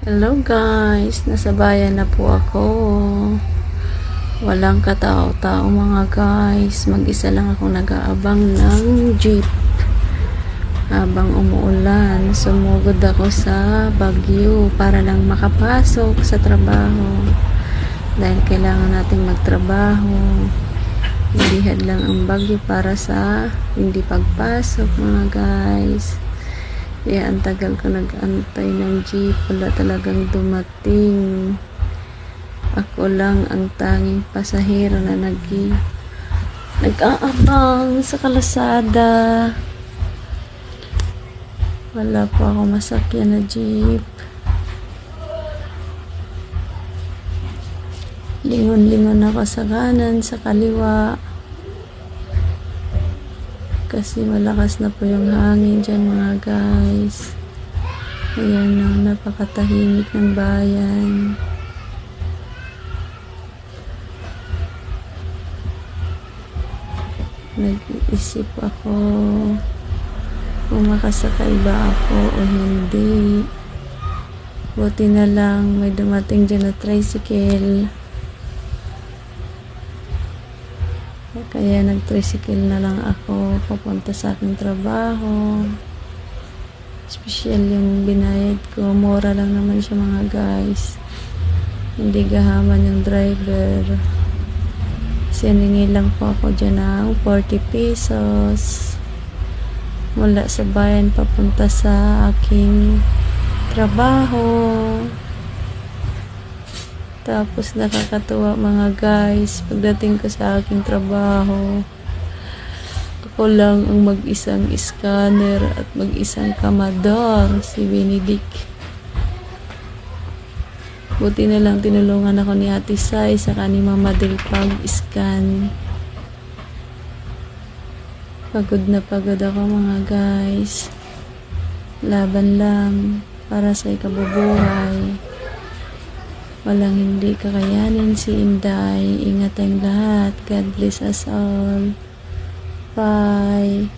Hello guys, nasa bayan na po ako. Walang katao-tao mga guys. Mag-isa lang ako nag-aabang ng jeep. Habang umuulan, sumugod ako sa Baguio para lang makapasok sa trabaho. Dahil kailangan nating magtrabaho. Hindi lang ang Baguio para sa hindi pagpasok mga guys. Kaya ang tagal ko nag-antay ng jeep. Wala talagang dumating. Ako lang ang tanging pasahero na nag nag-aabang sa kalasada. Wala po ako masakyan na jeep. Lingon-lingon ako sa kanan, sa kaliwa. Kasi malakas na po yung hangin dyan mga guys. Ayan na, napakatahimik ng bayan. Nag-iisip ako kung makasakay ba ako o hindi. Buti na lang may dumating dyan na tricycle. Kaya nag-tricycle na lang ako papunta sa aking trabaho. Special yung binayad ko. Mura lang naman siya mga guys. Hindi gahaman yung driver. Kasi hiningi lang po ako dyan ng 40 pesos. Mula sa bayan papunta sa aking trabaho. Tapos nakakatuwa mga guys, pagdating ko sa aking trabaho, ako lang ang mag-isang scanner at mag-isang kamador, si Benedict. Buti na lang tinulungan ako ni Ate Sai sa ni Mama Del pag-scan. Pagod na pagod ako mga guys. Laban lang para sa ikabubuhay. Walang hindi kakayanin si Inday. Ingat tayong lahat. God bless us all. Bye.